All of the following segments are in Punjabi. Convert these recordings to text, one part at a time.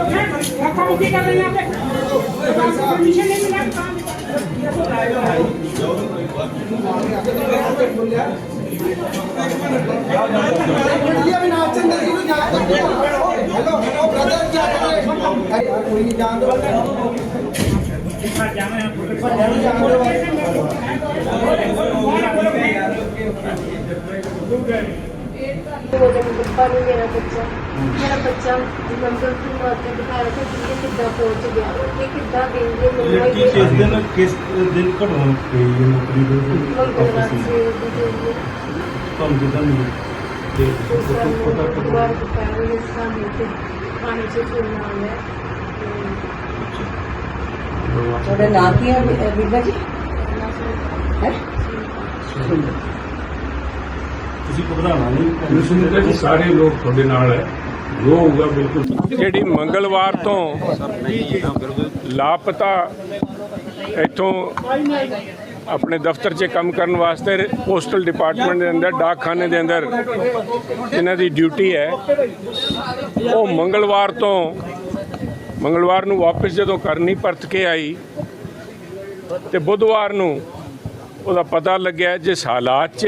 मुख्यमंत्री कर रहे हैं परमिशन नहीं मिला काम हेलो हेलो ब्रदर क्या कर रहे हैं कोई नहीं जान दो जान दो ਕਰ ਰਹੇ ਹੋ ਕੋਈ ਨਹੀਂ ਜਾਣ ਦੋ ਉਹਦੇ ਬੱਪਾ ਨੂੰ ਮੇਰਾ ਬੱਚਾ ਮੇਰਾ ਬੱਚਾ ਮੰਦਰ ਤੋਂ ਮਾਤੇ ਦਿਖਾ ਰਿਹਾ ਸੀ ਕਿ ਕਿੱਦਾਂ ਪਹੁੰਚ ਗਿਆ ਇਹ ਕਿੱਦਾਂ ਦੇਂਗੇ ਮੈਨੂੰ ਲੜਕੀ ਇਹ ਕਿਸ ਦਿਨ ਕਿਸ ਦਿਨ ਘਟਨਾ ਪਈ ਹੈ ਨੌਕਰੀ ਦੇ ਮੰਗਲਵਾਰ office ਸੇ ਦੀ? ਦੇ ਤੁਹਾਨੂੰ ਕਿਦਾਂ ਮਿਲੀ ਤੇ ਪਤਾ ਪਤਾ ਦੁਬਾਰਾ ਕਦੋਂ ਦੁਪਹਿਰ ਨੂੰ ਸਾਹਮਣੇ ਤੇ ਖਾਣੇ ਚ ਫੋਨ ਆ ਗਿਆ ਤੁਹਾਡਾ ਨਾਮ ਕੀ ਹੈ ਬੀ- ਬੀਬਾ ਜੀ ਹੈ ਤੁਸੀਂ ਘਬਰਾਣਾ ਨਹੀਂ। ਮੈਨੂੰ ਸੁਣਦਾ ਕਿ ਸਾਰੇ ਲੋਕ ਤੁਹਾਡੇ ਨਾਲ ਹੈ। ਜੋ ਹੋਊਗਾ ਬਿਲਕੁਲ। ਜਿਹੜੀ ਮੰਗਲਵਾਰ ਤੋਂ ਲਾਪਤਾ ਇੱਥੋਂ ਆਪਣੇ ਦਫ਼ਤਰ 'ਚ ਕੰਮ ਕਰਨ ਵਾਸਤੇ ਪੋਸਟਲ ਡਿਪਾਰਟਮੈਂਟ ਦੇ ਅੰਦਰ ਡਾਕਖਾਨੇ ਦੇ ਅੰਦਰ ਇਹਨਾਂ ਦੀ ਡਿਊਟੀ ਹੈ। ਉਹ ਮੰਗਲਵਾਰ ਤੋਂ ਮੰਗਲਵਾਰ ਨੂੰ ਵਾਪਸ ਜਦੋਂ ਘਰ ਨਹੀਂ ਪਰਤ ਕੇ ਆਈ ਤੇ ਬੁੱਧਵਾਰ ਨੂੰ ਉਹਦਾ ਪਤਾ ਲੱਗਿਆ ਜਿਸ ਹਾਲਾਤ 'ਚ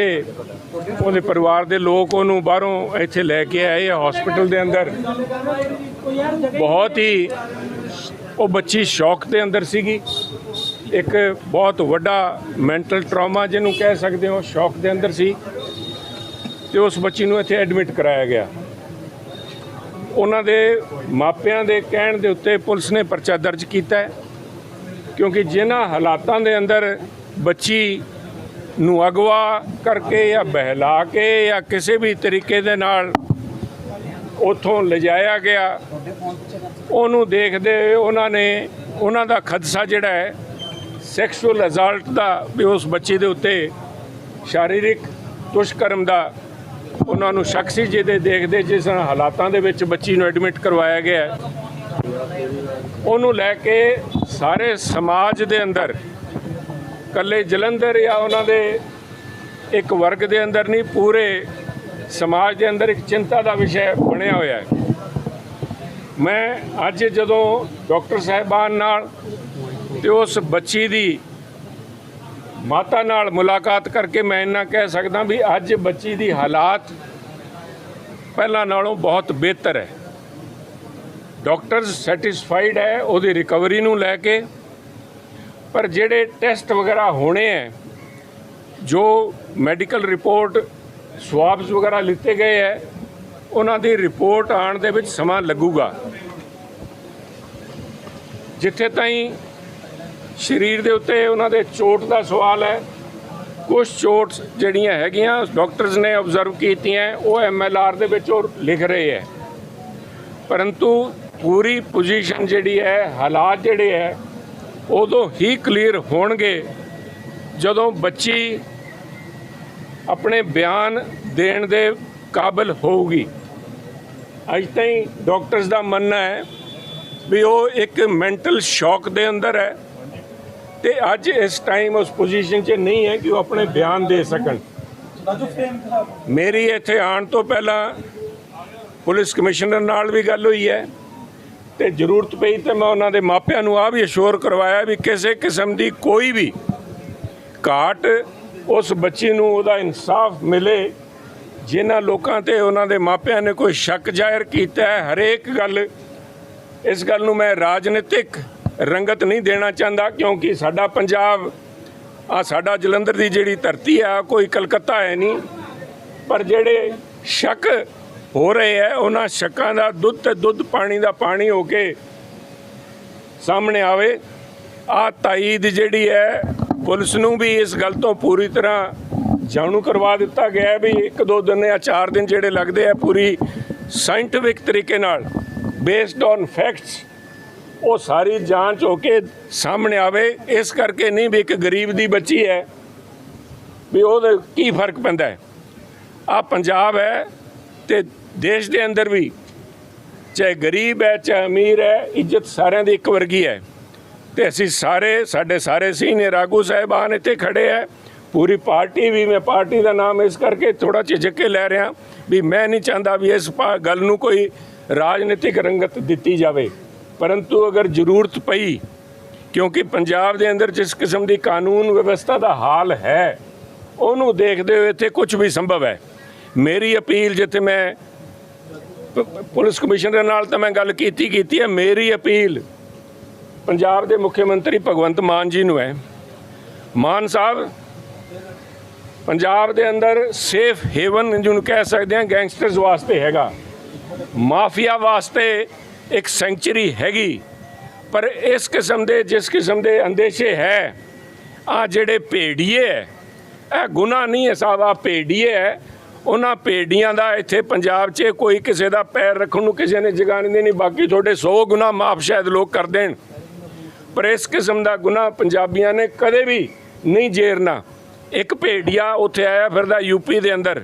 ਉਹਦੇ ਪਰਿਵਾਰ ਦੇ ਲੋਕ ਉਹਨੂੰ ਬਾਹਰੋਂ ਇੱਥੇ ਲੈ ਕੇ ਆਏ ਹਸਪੀਟਲ ਦੇ ਅੰਦਰ। ਬਹੁਤ ਹੀ ਉਹ ਬੱਚੀ ਸ਼ੌਕ ਦੇ ਅੰਦਰ ਸੀਗੀ। ਇੱਕ ਬਹੁਤ ਵੱਡਾ ਮੈਂਟਲ ਟਰਾਮਾ ਜਿਹਨੂੰ ਕਹਿ ਸਕਦੇ ਹੋ, ਸ਼ੌਕ ਦੇ ਅੰਦਰ ਸੀ। ਤੇ ਉਸ ਬੱਚੀ ਨੂੰ ਇੱਥੇ ਐਡਮਿਟ ਕਰਾਇਆ ਗਿਆ। ਉਹਨਾਂ ਦੇ ਮਾਪਿਆਂ ਦੇ ਕਹਿਣ ਦੇ ਉੱਤੇ ਪੁਲਿਸ ਨੇ ਪਰਚਾ ਦਰਜ ਕੀਤਾ ਕਿਉਂਕਿ ਜਿਨ੍ਹਾਂ ਹਾਲਾਤਾਂ ਦੇ ਅੰਦਰ ਬੱਚੀ ਨੂੰ ਅਗਵਾ ਕਰਕੇ ਜਾਂ ਬਹਿਲਾ ਕੇ ਜਾਂ ਕਿਸੇ ਵੀ ਤਰੀਕੇ ਦੇ ਨਾਲ ਉਥੋਂ ਲਿਜਾਇਆ ਗਿਆ, ਉਹਨੂੰ ਦੇਖਦੇ ਉਹਨਾਂ ਨੇ, ਉਹਨਾਂ ਦਾ ਖਦਸ਼ਾ ਜਿਹੜਾ ਹੈ ਸੈਕਸ਼ੂਅਲ ਅਸਾਲਟ ਦਾ ਵੀ ਉਸ ਬੱਚੀ ਦੇ ਉੱਤੇ ਸ਼ਾਰੀਰਿਕ ਦੁਸ਼ਕਰਮ ਦਾ ਉਹਨਾਂ ਨੂੰ ਸ਼ੱਕ ਸੀ, ਜਿਹਦੇ ਦੇਖਦੇ ਜਿਸ ਹਾਲਾਤਾਂ ਦੇ ਵਿੱਚ ਬੱਚੀ ਨੂੰ ਐਡਮਿਟ ਕਰਵਾਇਆ ਗਿਆ ਉਹਨੂੰ ਲੈ ਕੇ ਸਾਰੇ ਸਮਾਜ ਦੇ ਅੰਦਰ ਕੱਲੇ ਜਲੰਧਰ ਜਾਂ ਉਹਨਾਂ ਦੇ, ਇੱਕ ਵਰਗ ਦੇ ਅੰਦਰ ਨਹੀਂ, ਪੂਰੇ ਸਮਾਜ ਦੇ ਅੰਦਰ ਇੱਕ ਚਿੰਤਾ ਦਾ ਵਿਸ਼ਾ ਬਣਿਆ ਹੋਇਆ ਹੈ। ਮੈਂ ਅੱਜ ਜਦੋਂ ਡਾਕਟਰ ਸਾਹਿਬਾਨ ਨਾਲ ਤੇ ਉਸ ਬੱਚੀ ਦੀ ਮਾਤਾ ਨਾਲ ਮੁਲਾਕਾਤ ਕਰਕੇ ਮੈਂ ਇੰਨਾ ਕਹਿ ਸਕਦਾ ਵੀ ਅੱਜ ਬੱਚੀ ਦੀ ਹਾਲਾਤ ਪਹਿਲਾਂ ਨਾਲੋਂ ਬਹੁਤ ਬਿਹਤਰ ਹੈ। ਡਾਕਟਰਸ ਸੈਟੀਸਫਾਈਡ ਹੈ, ਉਹਦੀ ਰਿਕਵਰੀ ਨੂੰ ਲੈ ਕੇ ਪਰ ਜਿਹੜੇ ਟੈਸਟ ਵਗੈਰਾ ਹੋਣੇ ਹੈ ਜੋ ਮੈਡੀਕਲ ਰਿਪੋਰਟ ਸਵਾਬਸ ਵਗੈਰਾ ਲਿੱਤੇ ਗਏ ਹੈ ਉਹਨਾਂ ਦੀ ਰਿਪੋਰਟ ਆਉਣ ਦੇ ਵਿੱਚ ਸਮਾਂ ਲੱਗੂਗਾ। ਜਿੱਥੇ ਤਾਈਂ ਸਰੀਰ ਦੇ ਉੱਤੇ ਉਹਨਾਂ ਦੇ ਚੋਟ ਦਾ ਸਵਾਲ ਹੈ ਕੁਝ ਚੋਟਸ ਜਿਹੜੀਆਂ ਹੈਗੀਆਂ, ਡਾਕਟਰਸ ਨੇ ਆਬਜ਼ਰਵ ਕੀਤੀਆਂ, ਉਹ ਐਮਐਲਆਰ ਦੇ ਵਿੱਚ ਉਹ ਲਿਖ ਰਹੇ ਹੈ ਪਰੰਤੂ ਪੂਰੀ ਪੋਜੀਸ਼ਨ ਜਿਹੜੀ ਹੈ ਹਾਲਾਤ ਜਿਹੜੇ ਹੈ ਉਦੋਂ ਹੀ ਕਲੀਅਰ ਹੋਣਗੇ ਜਦੋਂ ਬੱਚੀ ਆਪਣੇ ਬਿਆਨ ਦੇਣ ਦੇ ਕਾਬਿਲ ਹੋਊਗੀ। ਅੱਜ ਤਾਈਂ ਡਾਕਟਰਸ ਦਾ ਮੰਨਣਾ ਹੈ ਵੀ ਉਹ ਇੱਕ ਮੈਂਟਲ ਸ਼ੌਕ ਦੇ ਅੰਦਰ ਹੈ ਤੇ ਅੱਜ ਇਸ ਟਾਈਮ ਉਸ ਪੋਜੀਸ਼ਨ 'ਚ ਨਹੀਂ ਹੈ ਕਿ ਉਹ ਆਪਣੇ ਬਿਆਨ ਦੇ ਸਕਣ। ਮੇਰੀ ਇੱਥੇ ਆਉਣ ਤੋਂ ਪਹਿਲਾਂ ਪੁਲਿਸ ਕਮਿਸ਼ਨਰ ਨਾਲ ਵੀ ਗੱਲ ਹੋਈ ਹੈ। ਤੇ ਜ਼ਰੂਰਤ ਪਈ ਤੇ ਮੈਂ ਉਹਨਾਂ ਦੇ ਮਾਪਿਆਂ ਨੂੰ ਆ ਵੀ ਅਸ਼ੋਰ ਕਰਵਾਇਆ ਵੀ ਕਿਸੇ ਕਿਸਮ ਦੀ ਕੋਈ ਵੀ ਘਾਟ ਉਸ ਬੱਚੀ ਨੂੰ ਉਹਦਾ ਇਨਸਾਫ ਮਿਲੇ, ਜਿਨ੍ਹਾਂ ਲੋਕਾਂ ਤੇ ਉਹਨਾਂ ਦੇ ਮਾਪਿਆਂ ਨੇ ਕੋਈ ਸ਼ੱਕ ਜ਼ਾਹਿਰ ਕੀਤਾ ਹੈ। ਹਰੇਕ ਗੱਲ, ਇਸ ਗੱਲ ਨੂੰ ਮੈਂ ਰਾਜਨੀਤਿਕ ਰੰਗਤ ਨਹੀਂ ਦੇਣਾ ਚਾਹੁੰਦਾ, ਕਿਉਂਕਿ ਸਾਡਾ ਪੰਜਾਬ, ਆ ਸਾਡਾ ਜਲੰਧਰ ਦੀ ਜਿਹੜੀ ਧਰਤੀ ਆ ਕੋਈ ਕਲਕੱਤਾ ਹੈ ਨਹੀਂ। ਪਰ ਜਿਹੜੇ ਸ਼ੱਕ ਹੋ ਰਹੇ ਹੈ, ਉਹਨਾਂ ਸ਼ੱਕਾਂ ਦਾ ਦੁੱਧ ਤੇ ਦੁੱਧ ਪਾਣੀ ਦਾ ਪਾਣੀ ਹੋ ਕੇ ਸਾਹਮਣੇ ਆਵੇ। ਆ ਤਾਈਦ ਜਿਹੜੀ ਹੈ, ਪੁਲਿਸ ਨੂੰ ਵੀ ਇਸ ਗੱਲ ਤੋਂ ਪੂਰੀ ਤਰ੍ਹਾਂ ਜਾਣੂ ਕਰਵਾ ਦਿੱਤਾ ਗਿਆ ਵੀ ਇੱਕ ਦੋ ਦਿਨ ਜਾਂ ਚਾਰ ਦਿਨ ਜਿਹੜੇ ਲੱਗਦੇ ਆ ਪੂਰੀ ਸਾਇੰਟਿਫਿਕ ਤਰੀਕੇ ਨਾਲ ਬੇਸਡ ਔਨ ਫੈਕਟਸ ਉਹ ਸਾਰੀ ਜਾਂਚ ਹੋ ਕੇ ਸਾਹਮਣੇ ਆਵੇ। ਇਸ ਕਰਕੇ ਨਹੀਂ ਵੀ ਇੱਕ ਗਰੀਬ ਦੀ ਬੱਚੀ ਹੈ, ਵੀ ਉਹਦੇ ਕੀ ਫ਼ਰਕ ਪੈਂਦਾ ਹੈ। ਆ ਪੰਜਾਬ ਹੈ ਤੇ ਦੇਸ਼ ਦੇ ਅੰਦਰ ਵੀ, ਚਾਹੇ ਗਰੀਬ ਹੈ, ਚਾਹੇ ਅਮੀਰ ਹੈ, ਇੱਜ਼ਤ ਸਾਰਿਆਂ ਦੀ ਇੱਕ ਵਰਗੀ ਹੈ। ਤੇ ਅਸੀਂ ਸਾਰੇ, ਸਾਡੇ ਸਾਰੇ ਸੀਨੀਅਰ ਆਗੂ ਸਾਹਿਬਾਨ ਇੱਥੇ ਖੜੇ ਹੈ। ਪੂਰੀ ਪਾਰਟੀ ਵੀ, ਮੈਂ ਪਾਰਟੀ ਦਾ ਨਾਮ ਇਸ ਕਰਕੇ ਥੋੜਾ ਝਿਜਕ ਕੇ ਲੈ ਰਿਹਾ ਵੀ ਮੈਂ ਨਹੀਂ ਚਾਹੁੰਦਾ ਵੀ ਇਸ ਪਾ- ਗੱਲ ਨੂੰ ਕੋਈ ਰਾਜਨੀਤਿਕ ਰੰਗਤ ਦਿੱਤੀ ਜਾਵੇ। ਪਰੰਤੂ ਅਗਰ ਜ਼ਰੂਰਤ ਪਈ, ਕਿਉਂਕਿ ਪੰਜਾਬ ਦੇ ਅੰਦਰ ਜਿਸ ਕਿਸਮ ਦੀ ਕਾਨੂੰਨ ਵਿਵਸਥਾ ਦਾ ਹਾਲ ਹੈ, ਉਹਨੂੰ ਦੇਖਦੇ ਹੋਏ ਇੱਥੇ ਕੁਝ ਵੀ ਸੰਭਵ ਹੈ। ਮੇਰੀ ਅਪੀਲ ਜਿੱਥੇ ਮੈਂ ਪੁਲਿਸ ਕਮਿਸ਼ਨਰ ਨਾਲ ਤਾਂ ਮੈਂ ਗੱਲ ਕੀਤੀ ਕੀਤੀ ਹੈ। ਮੇਰੀ ਅਪੀਲ ਪੰਜਾਬ ਦੇ ਮੁੱਖ ਮੰਤਰੀ ਭਗਵੰਤ ਮਾਨ ਜੀ ਨੂੰ ਹੈ। ਮਾਨ ਸਾਹਿਬ, ਪੰਜਾਬ ਦੇ ਅੰਦਰ ਸੇਫ ਹੇਵਨ ਜਿਹਨੂੰ ਕਹਿ ਸਕਦੇ ਹਾਂ ਗੈਂਗਸਟਰਸ ਵਾਸਤੇ ਹੈਗਾ। ਮਾਫੀਆ ਵਾਸਤੇ ਇੱਕ ਸੈਂਚਰੀ ਹੈਗੀ। ਪਰ ਇਸ ਕਿਸਮ ਦੇ, ਜਿਸ ਕਿਸਮ ਦੇ ਅੰਦੇਸ਼ੇ ਹੈ, ਆ ਜਿਹੜੇ ਭੇੜੀਏ ਹੈ, ਇਹ ਗੁਨਾਹ ਨਹੀਂ ਹੈ ਸਾਹਿਬ ਆ ਭੇੜੀਏ ਹੈ। ਉਹਨਾਂ ਭੇੜੀਆਂ ਦਾ ਇੱਥੇ ਪੰਜਾਬ 'ਚ ਕੋਈ ਕਿਸੇ ਦਾ ਪੈਰ ਰੱਖਣ ਨੂੰ ਕਿਸੇ ਨੇ ਜਗ੍ਹਾ ਨਹੀਂ ਦੇਣੀ, ਬਾਕੀ ਤੁਹਾਡੇ 100 ਗੁਨਾਹ ਮਾਫ ਸ਼ਾਇਦ ਲੋਕ ਕਰ ਦੇਣ। ਪਰ ਇਸ ਕਿਸਮ ਦਾ ਗੁਨਾਹ ਪੰਜਾਬੀਆਂ ਨੇ ਕਦੇ ਵੀ ਨਹੀਂ ਜੇਰਨਾ। ਇੱਕ ਭੇੜੀਆ ਉੱਥੇ ਆਇਆ ਫਿਰਦਾ ਯੂਪੀ ਦੇ ਅੰਦਰ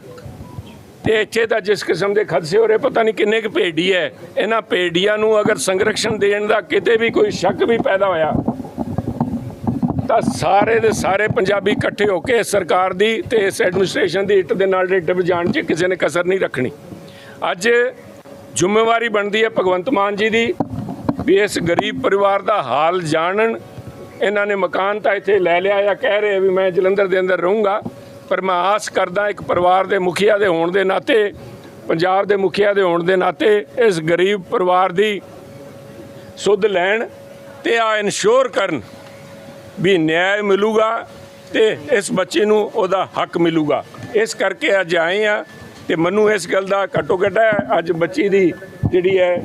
ਤੇ ਇੱਥੇ ਤਾਂ ਜਿਸ ਕਿਸਮ ਦੇ ਖਦਸੇ ਹੋ ਰਹੇ, ਪਤਾ ਨਹੀਂ ਕਿੰਨੇ ਕੁ ਭੇੜੀ ਹੈ। ਇਹਨਾਂ ਭੇੜੀਆਂ ਨੂੰ ਅਗਰ ਸੰਰਕਸ਼ਣ ਦੇਣ ਦਾ ਕਿਤੇ ਵੀ ਕੋਈ ਸ਼ੱਕ ਵੀ ਪੈਦਾ ਹੋਇਆ ਤਾਂ ਸਾਰੇ ਦੇ ਸਾਰੇ ਪੰਜਾਬੀ ਇਕੱਠੇ ਹੋ ਕੇ ਇਸ ਸਰਕਾਰ ਦੀ ਤੇ ਇਸ ਐਡਮਿਨਿਸਟ੍ਰੇਸ਼ਨ ਦੀ ਇੱਟ ਦੇ ਨਾਲ ਇੱਟ ਵਜਾਉਣ 'ਚ ਕਿਸੇ ਨੇ ਕਸਰ ਨਹੀਂ ਰੱਖਣੀ। ਅੱਜ ਜ਼ਿੰਮੇਵਾਰੀ ਬਣਦੀ ਹੈ ਭਗਵੰਤ ਮਾਨ ਜੀ ਦੀ ਵੀ ਇਸ ਗਰੀਬ ਪਰਿਵਾਰ ਦਾ ਹਾਲ ਜਾਣਨ। ਇਹਨਾਂ ਨੇ ਮਕਾਨ ਤਾਂ ਇੱਥੇ ਲੈ ਲਿਆ ਜਾਂ ਕਹਿ ਰਹੇ ਵੀ ਮੈਂ ਜਲੰਧਰ ਦੇ ਅੰਦਰ ਰਹੂੰਗਾ, ਪਰ ਮੈਂ ਆਸ ਕਰਦਾ ਇੱਕ ਪਰਿਵਾਰ ਦੇ ਮੁਖੀਆ ਦੇ ਹੋਣ ਦੇ ਨਾਤੇ, ਪੰਜਾਬ ਦੇ ਮੁਖੀਆ ਦੇ ਹੋਣ ਦੇ ਨਾਤੇ ਇਸ ਗਰੀਬ ਪਰਿਵਾਰ ਦੀ ਸੁੱਧ ਲੈਣ ਤੇ ਆ ਇਨਸ਼ੋਰ ਕਰਨ। ਵੀ ਨਿਆਂ ਮਿਲੂਗਾ ਤੇ ਇਸ ਬੱਚੇ ਨੂੰ ਉਹਦਾ ਹੱਕ ਮਿਲੂਗਾ। ਇਸ ਕਰਕੇ ਅੱਜ ਆਏ ਆ ਤੇ ਮੈਨੂੰ ਇਸ ਗੱਲ ਦਾ ਘੱਟੋ ਘੱਟ ਹੈ ਅੱਜ ਬੱਚੀ ਦੀ ਜਿਹੜੀ ਹੈ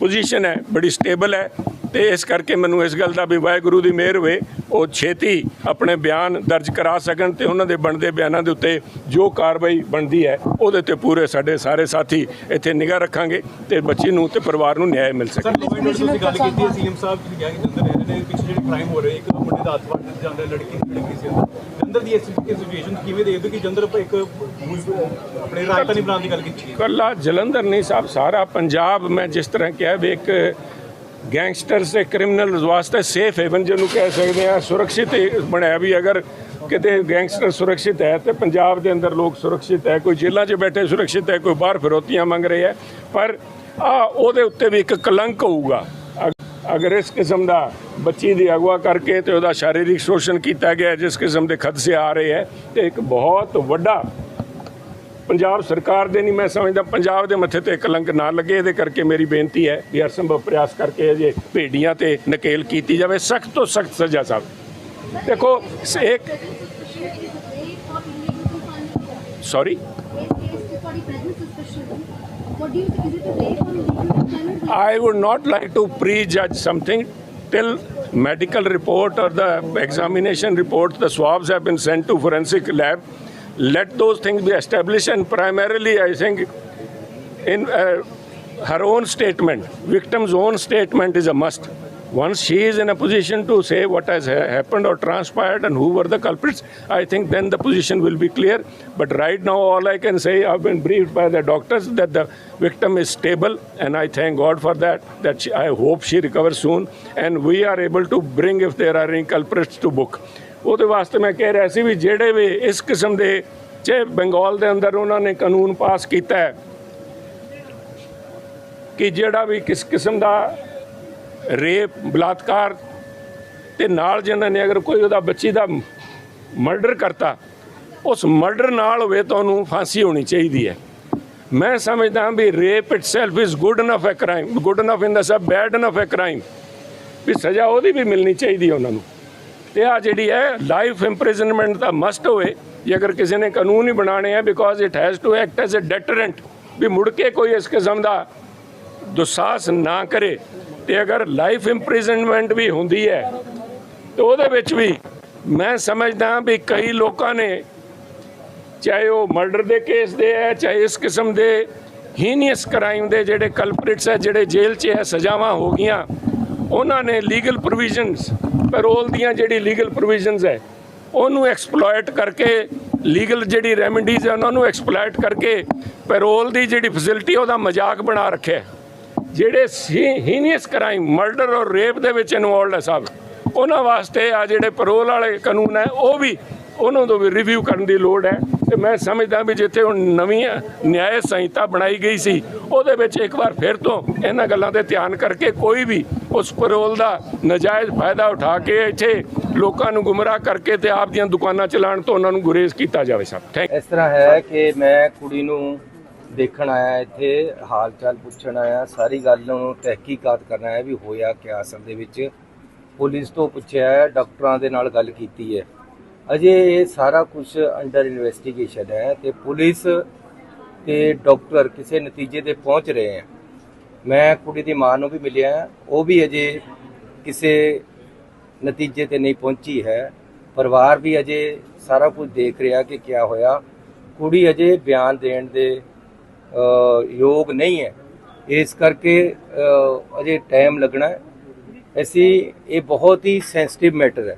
ਪੋਜੀਸ਼ਨ ਹੈ ਬੜੀ ਸਟੇਬਲ ਹੈ ਤੇ ਇਸ ਕਰਕੇ ਮੈਨੂੰ ਇਸ ਗੱਲ ਦਾ ਵੀ ਵਾਹਿਗੁਰੂ ਦੀ ਮਿਹਰ ਹੋਵੇ ਉਹ ਛੇਤੀ ਆਪਣੇ ਬਿਆਨ ਦਰਜ ਕਰਾ ਸਕਣ ਤੇ ਉਹਨਾਂ ਦੇ ਬਣਦੇ ਬਿਆਨਾਂ ਦੇ ਉੱਤੇ ਜੋ ਕਾਰਵਾਈ ਬਣਦੀ ਹੈ ਉਹਦੇ ਤੇ ਪੂਰੇ ਸਾਡੇ ਸਾਰੇ ਸਾਥੀ ਇੱਥੇ ਨਿਗਾਹ ਰੱਖਾਂਗੇ ਤੇ ਬੱਚੀ ਨੂੰ ਤੇ ਪਰਿਵਾਰ ਨੂੰ ਨਿਆਂ ਮਿਲ ਸਕੇ। ਸਰ ਲੋਇਡ ਤੁਸੀਂ ਗੱਲ ਕੀਤੀ ਹੈ ਸੀਐਮ ਸਾਹਿਬ ਤੁਸੀਂ ਕਿਹਾ ਕਿ ਜੰਦਰ ਰਹਿ ਪਿੱਛੇ ਜਿਹੜੇ ਕ੍ਰਾਈਮ ਹੋ ਰਹੇ ਇੱਕ ਮੁੰਡੇ ਦਾ ਹੱਥ ਵੱਢ ਜਾਂਦਾ ਲੜਕੀ ਦੀ ਲੜਕੀ ਸੀ। ਜੰਦਰ ਦੀ ਇਸ ਸਿਚੁਏਸ਼ਨ ਕਿਵੇਂ ਦੇਖਦੇ ਕਿ ਜੰਦਰ ਇੱਕ ਆਪਣੇ ਰਾਜਧਾਨੀ ਬਣਾਉਣ ਦੀ ਗੱਲ ਕੀਤੀ ਕੱਲਾ ਜਲੰਧਰ ਨਹੀਂ ਸਾਹਿਬ ਸਾਰਾ ਪੰਜਾਬ ਮੈਂ ਜਿਸ ਤਰ੍ਹਾਂ ਕਿਹਾ ਵੀ ਇੱਕ ਗੈਂਗਸਟਰਸ ਤੇ ਕ੍ਰਿਮੀਨਲਸ ਵਾਸਤੇ ਸੇਫ ਹੈਵਨ ਜਿਹਨੂੰ ਕਹਿ ਸਕਦੇ ਆ ਸੁਰੱਖਿਅਤ ਬਣਾਇਆ ਵੀ ਅਗਰ ਕਿਤੇ ਗੈਂਗਸਟਰ ਸੁਰੱਖਿਅਤ ਹੈ ਤੇ ਪੰਜਾਬ ਦੇ ਅੰਦਰ ਲੋਕ ਸੁਰੱਖਿਅਤ ਹੈ, ਕੋਈ ਜੇਲ੍ਹਾਂ 'ਚ ਬੈਠੇ ਸੁਰੱਖਿਅਤ ਹੈ, ਕੋਈ ਬਾਹਰ ਫਿਰੋਤੀਆਂ ਮੰਗ ਰਹੇ ਹੈ। ਪਰ ਆ ਉਹਦੇ ਉੱਤੇ ਵੀ ਇੱਕ ਕਲੰਕ ਹੋਊਗਾ। ਅਗਰ ਇਸ ਕਿਸਮ ਦਾ ਬੱਚੀ ਦੀ ਅਗਵਾ ਕਰਕੇ ਤੇ ਉਹਦਾ ਸ਼ਾਰੀਰਿਕ ਸ਼ੋਸ਼ਣ ਕੀਤਾ ਗਿਆ ਜਿਸ ਕਿਸਮ ਦੇ ਖਦਸ਼ੇ ਆ ਰਹੇ ਹੈ ਤੇ ਇੱਕ ਬਹੁਤ ਵੱਡਾ ਪੰਜਾਬ ਸਰਕਾਰ ਦੇ ਨਹੀਂ ਮੈਂ ਸਮਝਦਾ ਪੰਜਾਬ ਦੇ ਮੱਥੇ ਤੇ ਕਲੰਕ ਨਾ ਲੱਗੇ ਇਹਦੇ ਕਰਕੇ ਮੇਰੀ ਬੇਨਤੀ ਹੈ ਵੀ ਹਰ ਸੰਭਵ ਪ੍ਰਯਾਸ ਕਰਕੇ ਅਜੇ ਭੇਡੀਆਂ ਤੇ ਨਕੇਲ ਕੀਤੀ ਜਾਵੇ ਸਖਤ ਤੋਂ ਸਖਤ ਸਜ਼ਾ ਸਾਹਿਬ ਦੇਖੋ ਇੱਕ sorry I would not like to prejudge something till medical report or the examination report, the swabs have been sent to forensic lab. Let those things be established and primarily I think in uh, her own statement, victim's own statement is a must. Once she is in a position to say what has ha- happened or transpired and who were the culprits, I think then the position will be clear. But right now, all I can say, I've been briefed by the doctors that the victim is stable, and I thank God for that. That she, I hope she recovers soon, and we are able to bring, if there are any culprits, to book. ਉਹਦੇ ਵਾਸਤੇ ਮੈਂ ਕਹਿ ਰਿਹਾ ਸੀ ਵੀ ਜਿਹੜੇ ਵੀ ਇਸ ਕਿਸਮ ਦੇ ਜੇ ਬੰਗਾਲ ਦੇ ਅੰਦਰ ਉਹਨਾਂ ਨੇ ਕਾਨੂੰਨ ਪਾਸ ਕੀਤਾ ਹੈ ਕਿ ਜਿਹੜਾ ਵੀ ਕਿਸ ਕਿਸਮ ਦਾ ਰੇਪ, ਬਲਾਤਕਾਰ ਤੇ ਨਾਲ ਜਿਹਨਾਂ ਨੇ ਅਗਰ ਕੋਈ ਉਹਦਾ ਬੱਚੀ ਦਾ ਮਰਡਰ ਕਰਤਾ, ਉਸ ਮਰਡਰ ਨਾਲ ਹੋਵੇ ਤਾਂ ਉਹਨੂੰ ਫਾਂਸੀ ਹੋਣੀ ਚਾਹੀਦੀ ਹੈ। ਮੈਂ ਸਮਝਦਾ ਵੀ rape itself is good enough ਹੈ crime good enough in the sub bad enough ਹੈ ਕ੍ਰਾਈਮ ਵੀ ਸਜ਼ਾ ਉਹਦੀ ਵੀ ਮਿਲਣੀ ਚਾਹੀਦੀ ਹੈ ਉਹਨਾਂ ਨੂੰ। ਤੇ ਆ ਜਿਹੜੀ ਹੈ ਲਾਈਫ ਇੰਪ੍ਰਿਜ਼ਨਮੈਂਟ ਦਾ ਮਸਟ ਹੋਵੇ, ਜੇ ਅਗਰ ਕਿਸੇ ਨੇ ਕਾਨੂੰਨ ਹੀ ਬਣਾਣੇ ਹੈ because it has to act as a deterrent ਵੀ ਮੁੜ ਕੇ ਕੋਈ ਇਸ ਕਿਸਮ ਦਾ ਦੁਸਾਸ ਨਾ ਕਰੇ। ਤੇ ਅਗਰ ਲਾਈਫ ਇੰਪ੍ਰਿਜ਼ਨਮੈਂਟ ਵੀ ਹੁੰਦੀ ਹੈ, ਤੇ ਉਹਦੇ ਵਿੱਚ ਵੀ ਮੈਂ ਸਮਝਦਾ ਵੀ ਕਈ ਲੋਕਾਂ ਨੇ ਚਾਹੇ ਉਹ ਮਰਡਰ ਦੇ ਕੇਸ ਦੇ ਹੈ, ਚਾਹੇ ਇਸ ਕਿਸਮ ਦੇ ਹੀਨੀਅਸ ਕ੍ਰਾਈਮ ਦੇ ਜਿਹੜੇ ਕਲਪ੍ਰਿਟਸ ਹੈ, ਜਿਹੜੇ ਜੇਲ੍ਹ 'ਚ ਹੈ, ਸਜ਼ਾਵਾਂ ਹੋ ਗਈਆਂ, ਉਹਨਾਂ ਨੇ ਲੀਗਲ ਪ੍ਰੋਵੀਜ਼ਨਸ ਪੈਰੋਲ ਦੀਆਂ ਜਿਹੜੀ ਲੀਗਲ ਪ੍ਰੋਵੀਜ਼ਨਸ ਹੈ, ਉਹਨੂੰ ਐਕਸਪਲੋਇਟ ਕਰਕੇ ਲੀਗਲ ਜਿਹੜੀ ਰੈਮਡੀਜ਼ ਹੈ, ਉਹਨਾਂ ਨੂੰ ਐਕਸਪਲੋਇਟ ਕਰਕੇ ਪੈਰੋਲ ਦੀ ਜਿਹੜੀ ਫੈਸਿਲਿਟੀ ਉਹਦਾ ਮਜ਼ਾਕ ਬਣਾ ਰੱਖਿਆ। ਜਿਹੜੇ ਹੀਨੀਅਸ ਕ੍ਰਾਈਮ, ਮਰਡਰ ਔਰ ਰੇਪ ਦੇ ਵਿੱਚ ਇਨਵੋਲਡ ਹੈ ਸਭ, ਉਹਨਾਂ ਵਾਸਤੇ ਆ ਜਿਹੜੇ ਪੈਰੋਲ ਵਾਲੇ ਕਾਨੂੰਨ ਹੈ ਉਹ ਵੀ ਉਹਨਾਂ ਤੋਂ ਵੀ ਰਿਵਿਊ ਕਰਨ ਦੀ ਲੋੜ ਹੈ। ਤੇ ਮੈਂ ਸਮਝਦਾ ਵੀ ਜਿੱਥੇ ਹੁਣ ਨਵੀਂ ਨਿਆਂ ਸੰਹਿਤਾ ਬਣਾਈ ਗਈ ਸੀ, ਉਹਦੇ ਵਿੱਚ ਇੱਕ ਵਾਰ ਫਿਰ ਤੋਂ ਇਹਨਾਂ ਗੱਲਾਂ ਤੇ ਧਿਆਨ ਕਰਕੇ ਕੋਈ ਵੀ ਉਸ ਪਰੋਲ ਦਾ ਨਜਾਇਜ਼ ਫਾਇਦਾ ਉਠਾ ਕੇ ਇੱਥੇ ਲੋਕਾਂ ਨੂੰ ਗੁੰਮਰਾਹ ਕਰਕੇ ਤੇ ਆਪ ਦੀਆਂ ਦੁਕਾਨਾਂ ਚਲਾਉਣ ਤੋਂ ਉਹਨਾਂ ਨੂੰ ਗੁਰੇਜ਼ ਕੀਤਾ ਜਾਵੇ ਸਭ। ਥੈਂਕ ਇਸ ਤਰ੍ਹਾਂ ਹੈ ਕਿ ਮੈਂ ਕੁੜੀ ਨੂੰ ਦੇਖਣ ਆਇਆ, ਇੱਥੇ ਹਾਲ ਚਾਲ ਪੁੱਛਣ ਆਇਆ, ਸਾਰੀ ਗੱਲ ਨੂੰ ਤਹਿਕੀਕਾਤ ਕਰਨ ਆਇਆ ਵੀ ਹੋਇਆ ਕਿਆ ਅਸਲ ਦੇ ਵਿੱਚ। ਪੁਲਿਸ ਤੋਂ ਪੁੱਛਿਆ, ਡਾਕਟਰਾਂ ਦੇ ਨਾਲ ਗੱਲ ਕੀਤੀ ਹੈ। ਅਜੇ ਇਹ ਸਾਰਾ ਕੁਝ ਅੰਡਰ ਇਨਵੈਸਟੀਗੇਸ਼ਨ ਹੈ ਤੇ ਪੁਲਿਸ ਤੇ ਡਾਕਟਰ ਕਿਸੇ ਨਤੀਜੇ ਤੇ ਪਹੁੰਚ ਰਹੇ ਹਨ ਮੈਂ ਕੁੜੀ ਦੀ ਮਾਂ ਨੂੰ ਵੀ ਮਿਲਿਆ, ਉਹ ਵੀ ਅਜੇ ਕਿਸੇ ਨਤੀਜੇ ਤੇ ਨਹੀਂ ਪਹੁੰਚੀ ਹੈ। ਪਰਿਵਾਰ ਵੀ ਅਜੇ ਸਾਰਾ ਕੁਝ ਦੇਖ ਰਿਹਾ ਕਿ ਕੀ ਹੋਇਆ। ਕੁੜੀ ਅਜੇ ਬਿਆਨ ਦੇਣ ਦੇ ਯੋਗ ਨਹੀਂ ਹੈ। ਇਸ ਕਰਕੇ ਅਜੇ ਟਾਈਮ ਲੱਗਣਾ ਹੈ। ਅਸੀਂ, ਇਹ ਬਹੁਤ ਹੀ ਸੈਂਸਿਟਿਵ ਮੈਟਰ ਹੈ।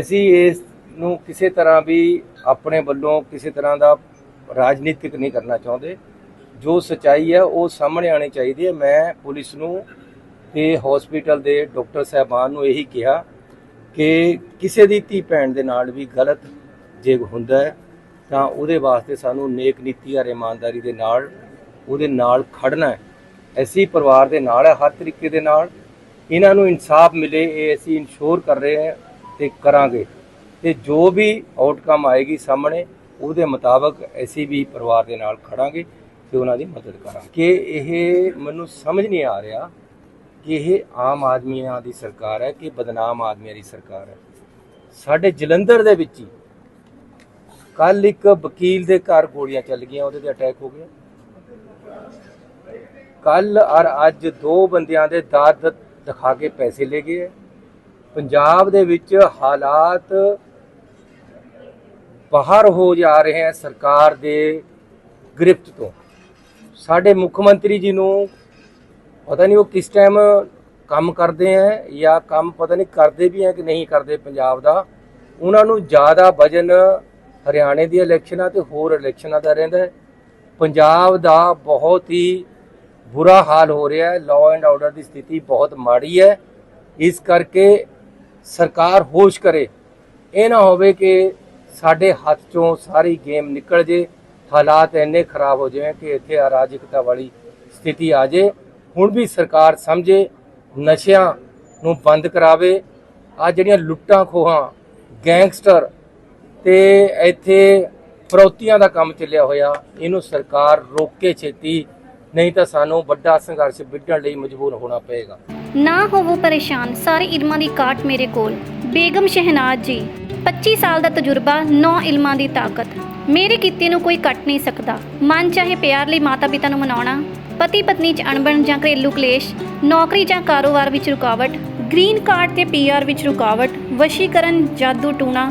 ਅਸੀਂ ਇਸ ਨੂੰ ਕਿਸੇ ਤਰ੍ਹਾਂ ਵੀ ਆਪਣੇ ਵੱਲੋਂ ਕਿਸੇ ਤਰ੍ਹਾਂ ਦਾ ਰਾਜਨੀਤਿਕ ਨਹੀਂ ਕਰਨਾ ਚਾਹੁੰਦੇ। ਜੋ ਸਚਾਈ ਹੈ, ਉਹ ਸਾਹਮਣੇ ਆਣੀ ਚਾਹੀਦੀ ਹੈ। ਮੈਂ ਪੁਲਿਸ ਨੂੰ ਤੇ ਹਸਪੀਟਲ ਦੇ ਡਾਕਟਰ ਸਾਹਿਬਾਨ ਨੂੰ ਇਹੀ ਕਿਹਾ ਕਿ ਕਿਸੇ ਦੀ ਧੀ ਭੈਣ ਦੇ ਨਾਲ ਵੀ ਗਲਤ ਜੇ ਹੁੰਦਾ ਹੈ ਤਾਂ ਉਹਦੇ ਵਾਸਤੇ ਸਾਨੂੰ ਨੇਕ ਨੀਤੀ ਔਰ ਇਮਾਨਦਾਰੀ ਦੇ ਨਾਲ, ਉਹਦੇ ਨਾਲ ਖੜਨਾ ਹੈ। ਅਸੀਂ ਪਰਿਵਾਰ ਦੇ ਨਾਲ ਹੈ, ਹਰ ਤਰੀਕੇ ਦੇ ਨਾਲ। ਇਹਨਾਂ ਨੂੰ ਇਨਸਾਫ ਮਿਲੇ, ਇਹ ਅਸੀਂ ਇਨਸ਼ੋਰ ਕਰ ਰਹੇ ਹਾਂ ਤੇ ਕਰਾਂਗੇ। ਤੇ ਜੋ ਵੀ ਆਊਟਕਮ ਆਏਗੀ ਸਾਹਮਣੇ, ਉਹਦੇ ਮੁਤਾਬਕ ਅਸੀਂ ਵੀ ਪਰਿਵਾਰ ਦੇ ਨਾਲ ਖੜਾਂਗੇ ਤੇ ਉਹਨਾਂ ਦੀ ਮਦਦ ਕਰਾਂਗੇ। ਕਿ ਇਹ ਮੈਨੂੰ ਸਮਝ ਨਹੀਂ ਆ ਰਿਹਾ ਕਿ ਇਹ ਆਮ ਆਦਮੀਆਂ ਦੀ ਸਰਕਾਰ ਹੈ ਕਿ ਬਦਨਾਮ ਆਦਮੀਆਂ ਦੀ ਸਰਕਾਰ ਹੈ। ਸਾਡੇ ਜਲੰਧਰ ਦੇ ਵਿੱਚ ਹੀ ਕੱਲ ਇੱਕ ਵਕੀਲ ਦੇ ਘਰ ਗੋਲੀਆਂ ਚੱਲ ਗਈਆਂ, ਉਹਦੇ ਤੇ ਅਟੈਕ ਹੋ ਗਿਆ। ਕੱਲ ਔਰ ਅੱਜ ਦੋ ਬੰਦਿਆਂ ਦੇ ਦਾਦ ਦਿਖਾ ਕੇ ਪੈਸੇ ਲੈ ਗਏ ਪੰਜਾਬ ਦੇ ਵਿੱਚ ਹਾਲਾਤ ਬਾਹਰ ਹੋ ਜਾ ਰਹੇ ਹੈ ਸਰਕਾਰ ਦੇ ਗ੍ਰਿਫਤ ਤੋਂ। ਸਾਡੇ ਮੁੱਖ ਮੰਤਰੀ ਜੀ ਨੂੰ ਪਤਾ ਨਹੀਂ ਉਹ ਕਿਸ ਟਾਈਮ ਕੰਮ ਕਰਦੇ ਹੈ ਜਾਂ ਕੰਮ ਪਤਾ ਨਹੀਂ ਕਰਦੇ ਵੀ ਹੈ ਕਿ ਨਹੀਂ ਕਰਦੇ ਪੰਜਾਬ ਦਾ। ਉਹਨਾਂ ਨੂੰ ਜ਼ਿਆਦਾ ਵਜਨ ਹਰਿਆਣੇ ਦੀ ਇਲੈਕਸ਼ਨਾਂ ਤੇ ਹੋਰ ਇਲੈਕਸ਼ਨਾਂ ਦਾ ਰਹਿੰਦਾ ਹੈ। ਪੰਜਾਬ ਦਾ ਬਹੁਤ ਹੀ ਬੁਰਾ ਹਾਲ ਹੋ ਰਿਹਾ ਹੈ। ਲਾਅ ਐਂਡ ਆਰਡਰ ਦੀ ਸਥਿਤੀ ਬਹੁਤ ਮਾੜੀ ਹੈ। ਇਸ ਕਰਕੇ ਸਰਕਾਰ ਹੋਸ਼ ਕਰੇ। ਇਹ ਨਾ ਹੋਵੇ ਕਿ ਸਾਡੇ ਹੱਥ ਚੋਂ ਸਾਰੀ ਗੇਮ ਨਿਕਲ ਜੇ, ਹਾਲਾਤ ਇੰਨੇ ਖਰਾਬ ਹੋ ਜਾਵੇ ਕਿ ਇੱਥੇ ਅਰਾਜਕਤਾ ਵਾਲੀ ਸਥਿਤੀ ਆ ਜੇ। ਹੁਣ ਵੀ ਸਰਕਾਰ ਸਮਝੇ, ਨਸ਼ਿਆਂ ਨੂੰ ਬੰਦ ਕਰਾਵੇ। ਆ ਜਿਹੜੀਆਂ ਲੁੱਟਾਂ ਖੋਹਾਂ, ਗੈਂਗਸਟਰ ਤੇ ਇੱਥੇ ਫਰੌਤੀਆਂ ਦਾ ਕੰਮ ਚੱਲਿਆ ਹੋਇਆ। ਇਹਨੂੰ ਸਰਕਾਰ ਰੋਕ ਛੇਤੀ, ਨਹੀਂ ਤਾਂ ਸਾਨੂੰ ਵੱਡਾ ਸੰਘਰਸ਼ ਵਿੱਢਣ ਲਈ ਮਜਬੂਰ ਹੋਣਾ ਪਏਗਾ। ਨਾ ਹੋਵੋ ਪਰੇਸ਼ਾਨ, ਸਾਰੇ ਇਲਮਾਂ ਦੀ ਕਾਟ ਮੇਰੇ ਕੋਲ। ਬੇਗਮ ਸ਼ਹਿਨਾਜ਼ ਜੀ 25 ਸਾਲ ਦਾ ਤਜਰਬਾ 9 ਇਲਮਾਂ ਦੀ ਤਾਕਤ। ਮੇਰੇ ਕੀਤੇ ਨੂੰ ਕੋਈ ਕੱਟ ਨਹੀਂ ਸਕਦਾ। ਮਨ ਚਾਹੇ ਪਿਆਰ ਲਈ ਮਾਤਾ ਪਿਤਾ ਨੂੰ ਮਨਾਉਣਾ ਪਤੀ ਪਤਨੀ 'ਚ ਅਣਬਣ ਜਾਂ ਘਰੇਲੂ ਕਲੇਸ਼, ਨੌਕਰੀ ਜਾਂ ਕਾਰੋਬਾਰ ਵਿੱਚ ਰੁਕਾਵਟ, ਗ੍ਰੀਨ ਕਾਰਡ ਤੇ ਪੀਆਰ ਵਿੱਚ ਰੁਕਾਵਟ, ਵਸ਼ੀਕਰਨ, ਜਾਦੂ ਟੂਣਾ